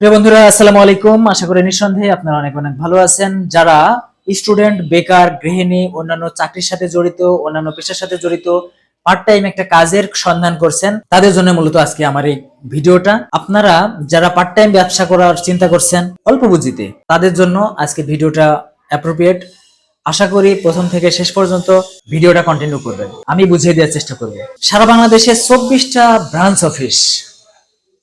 প্রিয় বন্ধুরা, আসসালামু আলাইকুম। আশা করি নিঃসন্দেহে আপনারা অনেক অনেক ভালো আছেন। যারা স্টুডেন্ট, বেকার, গৃহিণী, অন্যান্য চাকরির সাথে জড়িত, অন্যান্য পেশার সাথে জড়িত পার্ট টাইম একটা কাজের সন্ধান করছেন, তাদের জন্য মূলত আজকে আমার এই ভিডিওটা। আপনারা যারা পার্ট টাইম ব্যবসা করার চিন্তা করছেন, অল্প বুঝিতে তাদের জন্য আজকে ভিডিওটা অ্যাপ্রোপ্রিয়েট আশা করি প্রথম থেকে শেষ পর্যন্ত ভিডিওটা কন্টিনিউ করবেন। আমি বুঝিয়ে দেওয়ার চেষ্টা করব। সারা বাংলাদেশে চব্বিশটা ব্রাঞ্চ অফিস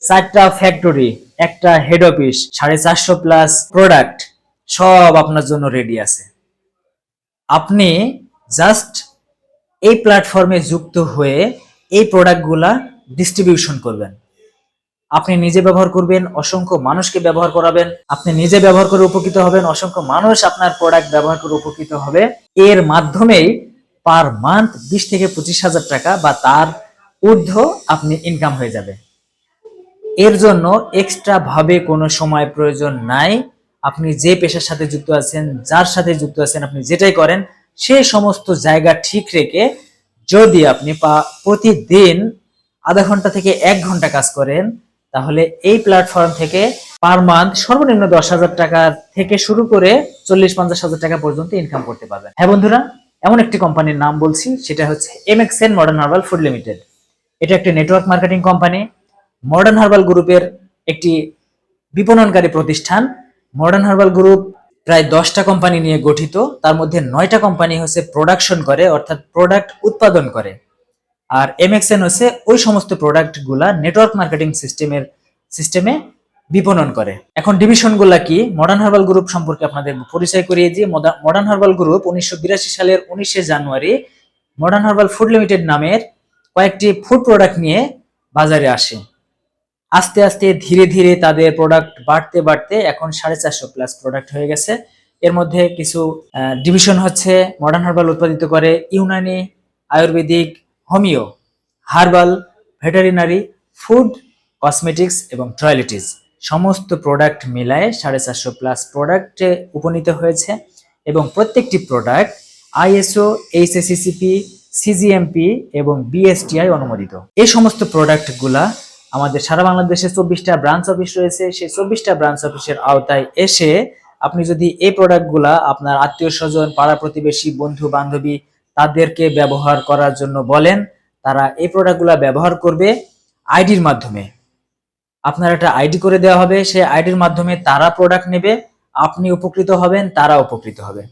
চারটা ফ্যাক্টরি একটা হেড অফিস সাড়ে চারশো প্লাস প্রোডাক্ট সব আপনার জন্য রেডি আছে। আপনি জাস্ট এই প্ল্যাটফর্মে যুক্ত হয়ে এই প্রোডাক্টগুলা ডিস্ট্রিবিউশন করবেন। আপনি নিজে ব্যবহার করবেন, অসংখ্য মানুষকে ব্যবহার করাবেন, আপনি নিজে ব্যবহার করে উপকৃত হবেন, অসংখ্য মানুষ আপনার প্রোডাক্ট ব্যবহার করে উপকৃত হবে। এর মাধ্যমেই পার মান্থ বিশ থেকে পঁচিশ হাজার টাকা বা তার ঊর্ধ্ব আপনি ইনকাম হয়ে যাবে। এর জন্য এক্সট্রা ভাবে কোনো সময় প্রয়োজন নাই। আপনি যে পেশার সাথে যুক্ত আছেন, যার সাথে যুক্ত আছেন, আপনি যেটাই করেন সেই সমস্ত জায়গা ঠিক রেখে যদি আপনি প্রতিদিন আধা ঘণ্টা থেকে এক ঘণ্টা কাজ করেন, তাহলে এই প্ল্যাটফর্ম থেকে পার মান্থ সর্বনিম্ন দশ হাজার টাকা থেকে শুরু করে চল্লিশ, পঞ্চাশ হাজার টাকা পর্যন্ত ইনকাম করতে পারবেন। হ্যাঁ বন্ধুরা, এমন একটি কোম্পানির নাম বলছি, সেটা হচ্ছে M X N modern herbal food limited এটা একটি network marketing company modern herbal গ্রুপের একটি বিপণনকারী প্রতিষ্ঠান। মডার্ন হার্বাল গ্রুপ প্রায় দশটা কোম্পানি নিয়ে গঠিত। তার মধ্যে নয়টা কোম্পানি হচ্ছে প্রোডাকশন করে, অর্থাৎ প্রোডাক্ট উৎপাদন করে। আর এমএক্সএন হচ্ছে ওই সমস্ত প্রোডাক্টগুলা নেটওয়ার্ক মার্কেটিং সিস্টেমের সিস্টেমে বিপণন করে। এখন ডিভিশনগুলা কি? মডার্ন হার্বাল গ্রুপ সম্পর্কে আপনাদের পরিচয় করিয়ে দিয়ে মডার্ন হার্বাল গ্রুপ উনিশশো বিরাশি সালের উনিশে জানুয়ারি মডার্ন হার্বাল ফুড লিমিটেড নামের কয়েকটি ফুড প্রোডাক্ট নিয়ে বাজারে আসে। আস্তে আস্তে ধীরে ধীরে তাদের প্রোডাক্ট বাড়তে বাড়তে এখন সাড়ে চারশো প্লাস প্রোডাক্ট হয়ে গেছে। এর মধ্যে কিছু ডিভিশন হচ্ছে মডার্ন হার্বাল উৎপাদিত করে Unani Ayurvedic homeo herbal veterinary food cosmetics এবং টয়লেটিস সমস্ত প্রোডাক্ট মিলায়ে সাড়ে চারশো প্লাস প্রোডাক্টে উপনীত হয়েছে এবং প্রত্যেকটি প্রোডাক্ট আইএসও এইচএসিসিপি সিজিএমপি এবং বিএসটিআই অনুমোদিত। এই সমস্ত প্রোডাক্টগুলা আমাদের সারা বাংলাদেশে চব্বিশটা ব্রাঞ্চ অফিস রয়েছে। সেই চব্বিশটা ব্রাঞ্চ অফিসের আওতায় এসে আপনি যদি এই প্রোডাক্টগুলা আপনার আত্মীয় স্বজন পাড়া প্রতিবেশী, বন্ধু, বান্ধবী তাদেরকে ব্যবহার করার জন্য বলেন, তারা এই প্রোডাক্টগুলা ব্যবহার করবে আইডির মাধ্যমে। আপনার একটা আইডি করে দেওয়া হবে, সেই আইডির মাধ্যমে তারা প্রোডাক্ট নেবে, আপনি উপকৃত হবেন, তারা উপকৃত হবে।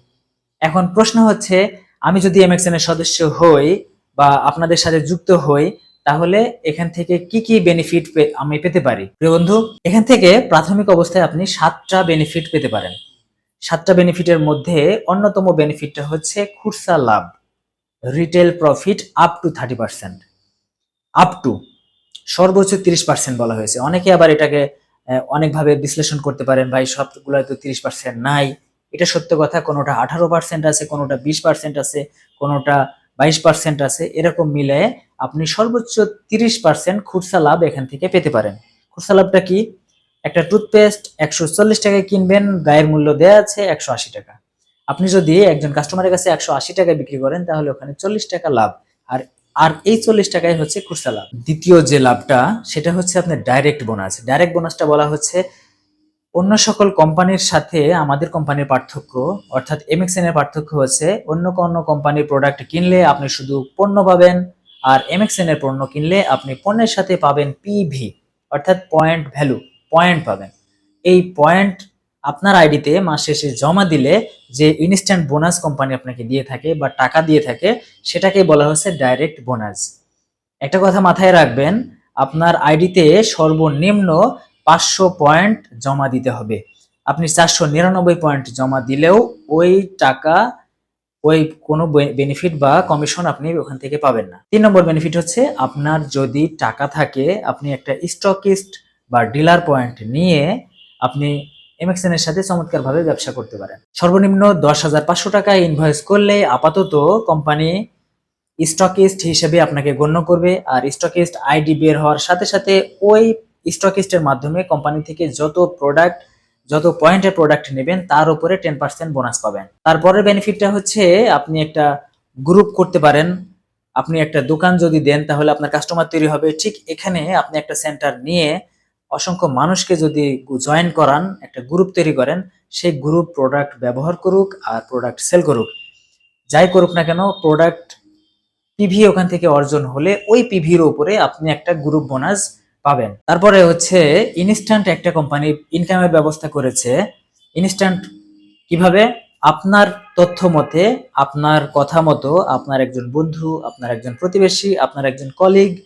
এখন প্রশ্ন হচ্ছে, আমি যদি এমএক্সএন এর সদস্য হই বা আপনাদের সাথে যুক্ত হই তাহলে এখান থেকে কি কি বেনিফিট আমি পেতে পারি? প্রিয় বন্ধু, এখান থেকে প্রাথমিক অবস্থায় আপনি সাতটা বেনিফিট পেতে পারেন। সাতটা বেনিফিটের মধ্যে অন্যতম বেনিফিটটা হচ্ছে খুরসা লাভ। Retail profit up to thirty percent up to সর্বোচ্চ তিরিশ পার্সেন্ট বলা হয়েছে। অনেকে আবার এটাকে অনেকভাবে বিশ্লেষণ করতে পারেন, ভাই সবগুলো তো তিরিশ পার্সেন্ট নাই। এটা সত্য কথা, কোনোটা আঠারো পার্সেন্ট আছে, কোনোটা বিশ পার্সেন্ট আছে, কোনোটা বাইশ পার্সেন্ট আছে, এরকম মিলে আপনি সর্বোচ্চ তিরিশ পার্সেন্ট খুচরা লাভ এখান থেকে পেতে পারেন। খুচরা লাভটা কি? একটা টুথপেস্ট একশো চল্লিশ টাকায় কিনবেন, গায়ের মূল্য দেওয়া আছে একশো আশি টাকা। আপনি যদি একজন কাস্টমারের কাছে একশো আশি টাকায় বিক্রি করেন, তাহলে ওখানে চল্লিশ টাকা লাভ। আর আর এই চল্লিশ টাকায় হচ্ছে খুচরা লাভ। দ্বিতীয় যে লাভটা, সেটা হচ্ছে আপনার ডাইরেক্ট বোনাস ডাইরেক্ট বোনাসটা বলা হচ্ছে অন্য সকল কোম্পানির সাথে আমাদের কোম্পানির পার্থক্য, অর্থাৎ এমএক্সএন এর পার্থক্য হচ্ছে অন্য কোনো কোম্পানির প্রোডাক্ট কিনলে আপনি শুধু পণ্য পাবেন আর এমএক্সএন এর পণ্য কিনলে আপনি পণ্যের সাথে পাবেন পিভি অর্থাৎ পয়েন্ট ভ্যালু পয়েন্ট পাবেন। এই পয়েন্ট আপনার আইডিতে মাস শেষে জমা দিলে যে ইনস্ট্যান্ট বোনাস কোম্পানি আপনাকে দিয়ে থাকে বা টাকা দিয়ে থাকে সেটাকে বলা হচ্ছে ডাইরেক্ট বোনাস একটা কথা মাথায় রাখবেন, আপনার আইডিতে সর্বনিম্ন পাঁচশো পয়েন্ট জমা দিতে হবে। আপনি চারশো নিরানব্বই পয়েন্ট জমা দিলেও ওই টাকা ওই কোনো বেনিফিট বা কমিশন আপনি ওখান থেকে পাবেন না। তিন নম্বর বেনিফিট হচ্ছে আপনার যদি টাকা থাকে, আপনি একটা স্টকিস্ট বা ডিলার পয়েন্ট নিয়ে আপনি এমএক্সএন এর সাথে চমৎকার ভাবে ব্যবসা করতে পারেন। সর্বনিম্ন দশ হাজার পাঁচশো টাকা ইনভয়েস করলে আপাতত কোম্পানি স্টকিস্ট হিসেবে আপনাকে গণ্য করবে আর স্টকিস্ট আইডি বের হওয়ার সাথে সাথে ওই স্টকিস্টের মাধ্যমে কোম্পানি থেকে যত প্রোডাক্ট যত পয়েন্টের প্রোডাক্ট নেবেন, তার উপরে টেন পার্সেন্ট বোনাস পাবেন। তারপরের বেনিফিটটা হচ্ছে, আপনি একটা গ্রুপ করতে পারেন। আপনি একটা দোকান যদি দেন, তাহলে আপনার কাস্টমার তৈরি হবে। ঠিক এখানে আপনি একটা সেন্টার নিয়ে অসংখ্য মানুষকে যদি জয়েন করান, একটা গ্রুপ তৈরি করেন, সেই গ্রুপ প্রোডাক্ট ব্যবহার করুক আর প্রোডাক্ট সেল করুক। যাই করুক না কেন প্রোডাক্ট পিভি ওখান থেকে অর্জন হলে ওই পিভির উপরে আপনি একটা গ্রুপ বোনাস পাবেন। তারপরে হচ্ছে ইনস্ট্যান্ট একটা কোম্পানি ইনকামের ব্যবস্থা করেছে। ইনস্ট্যান্ট কীভাবে? আপনার তথ্য মতে, আপনার কথা মতো, আপনার একজন বন্ধু, আপনার একজন প্রতিবেশী, আপনার একজন কলিগ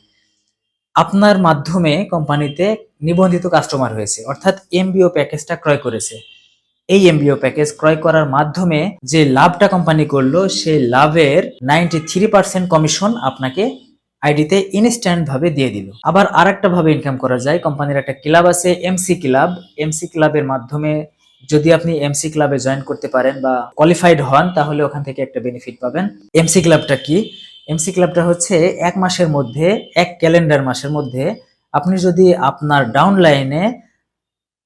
আপনার মাধ্যমে কোম্পানিতে নিবন্ধিত কাস্টমার হয়েছে। অর্থাৎ এমবিও প্যাকেজটা ক্রয় করেছে। এই এমবিও প্যাকেজ ক্রয় করার মাধ্যমে যে লাভটা কোম্পানি করল, সেই লাভের নাইনটি কমিশন আপনাকে আইডিতে ইনস্ট্যান্ট ভাবে দিয়ে দিল। আবার আরেকটা ভাবে ইনকাম করা যায় কোম্পানির একটা ক্লাব আছে এমসি ক্লাব এমসি ক্লাবের মাধ্যমে যদি আপনি এমসি ক্লাবে জয়েন করতে পারেন বা কোয়ালিফাইড হন, তাহলে ওখান থেকে একটা বেনিফিট পাবেন। এমসি ক্লাবটা কি? এমসি ক্লাবটা হচ্ছে এক মাসের মধ্যে, এক ক্যালেন্ডার মাসের মধ্যে আপনি যদি আপনার ডাউন লাইনে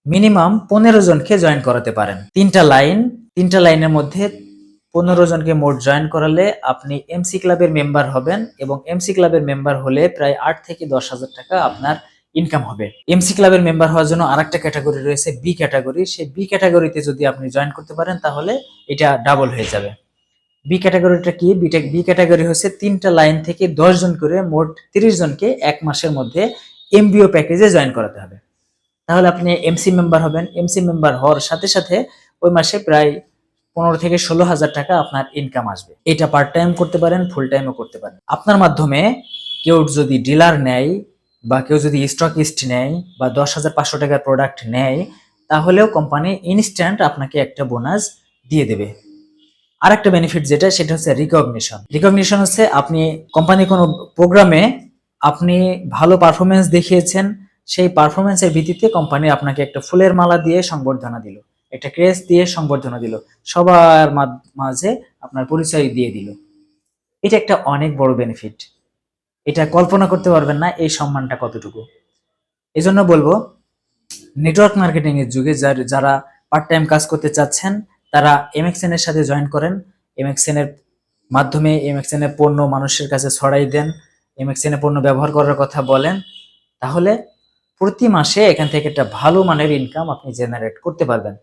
মিনিমাম পনেরো জনকে জয়েন করাতে পারেন। তিনটা লাইন তিনটা লাইনের মধ্যে পনেরো জনকে মোট জয়েন করালে আপনি এমসি ক্লাবের মেম্বার হবেন এবং এমসি ক্লাবের মেম্বার হলে প্রায় আট থেকে দশ হাজার টাকা আপনার ইনকাম হবে। এমসি ক্লাবের মেম্বার হওয়ার জন্য আরেকটা ক্যাটাগরি রয়েছে বি ক্যাটাগরি সেই বি ক্যাটাগরিতে যদি আপনি জয়েন করতে পারেন, তাহলে এটা ডাবল হয়ে যাবে। বি ক্যাটাগরিটা কি? বিটেক বি ক্যাটাগরি হচ্ছে তিনটা লাইন থেকে দশ জন করে মোট তিরিশ জনকে এক মাসের মধ্যে এমবিও প্যাকেজে জয়েন করাতে হবে। তাহলে আপনি এমসি মেম্বার হবেন। এমসি মেম্বার হওয়ার সাথে সাথে ওই মাসে প্রায় পনেরো থেকে ষোলো হাজার টাকা আপনার ইনকাম আসবে। এটা পার্ট টাইম করতে পারেন ফুল টাইমও করতে পারেন। আপনার মাধ্যমে কেউ যদি ডিলার নেয় বা কেউ যদি স্টকিস্ট নেয় বা দশ হাজার পাঁচশো টাকার প্রোডাক্ট নেয়, তাহলেও কোম্পানি ইনস্ট্যান্ট আপনাকে একটা বোনাস দিয়ে দেবে। আরেকটা বেনিফিট যেটা, সেটা হচ্ছে রিকগনিশন রিকগনিশন হচ্ছে আপনি কোম্পানি কোনো প্রোগ্রামে আপনি ভালো পারফরমেন্স দেখিয়েছেন, সেই পারফরমেন্সের ভিত্তিতে কোম্পানি আপনাকে একটা ফুলের মালা দিয়ে সংবর্ধনা দিল। একটা ক্রেস দিয়ে সংবর্ধনা দিল। সবার মাঝ- আপনার পরিচয় দিয়ে দিল। এটা একটা অনেক বড় বেনিফিট এটা কল্পনা করতে পারবেন না এই সম্মানটা কতটুকু। এই জন্য বলব নেটওয়ার্ক মার্কেটিং এর যুগে যার- যারা পার্ট টাইম কাজ করতে চাচ্ছেন, তারা এমএক্সএন এর সাথে জয়েন করেন। এমএক্সএন এর মাধ্যমে এমএক্সএন এর পণ্য মানুষের কাছে ছড়াই দেন। এমএক্সএন এর পণ্য ব্যবহার করার কথা বলেন। তাহলে প্রতি মাসে এখান থেকে একটা ভালো মানের ইনকাম আপনি জেনারেট করতে পারবেন।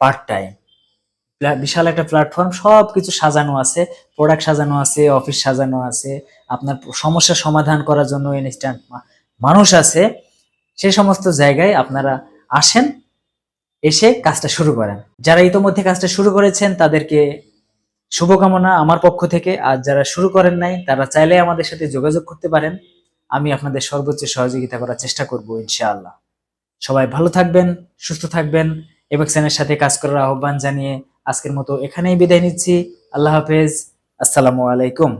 পার্ট টাইম বিশাল একটা প্ল্যাটফর্ম সব কিছু সাজানো আছে প্রোডাক্ট সাজানো আছে অফিস সাজানো আছে, আপনার সমস্যা সমাধান করার জন্য ইনস্ট্যান্ট মানুষ আছে, সে সমস্ত জায়গায় আপনারা আসেন, এসে কাজটা শুরু করেন। যারা ইতোমধ্যে কাজটা শুরু করেছেন, তাদেরকে শুভকামনা আমার পক্ষ থেকে, আর যারা শুরু করেন নাই, তারা চাইলে আমাদের সাথে যোগাযোগ করতে পারেন। আমি আপনাদের সর্বোচ্চ সহযোগিতা করার চেষ্টা করব, ইনশাআল্লাহ। সবাই ভালো থাকবেন, সুস্থ থাকবেন এবাক্সেনের সাথে কাজ করার আহ্বান জানিয়ে আজকের মতো এখানেই বিদায় নিচ্ছি। আল্লাহ হাফেজ। আসসালামু আলাইকুম।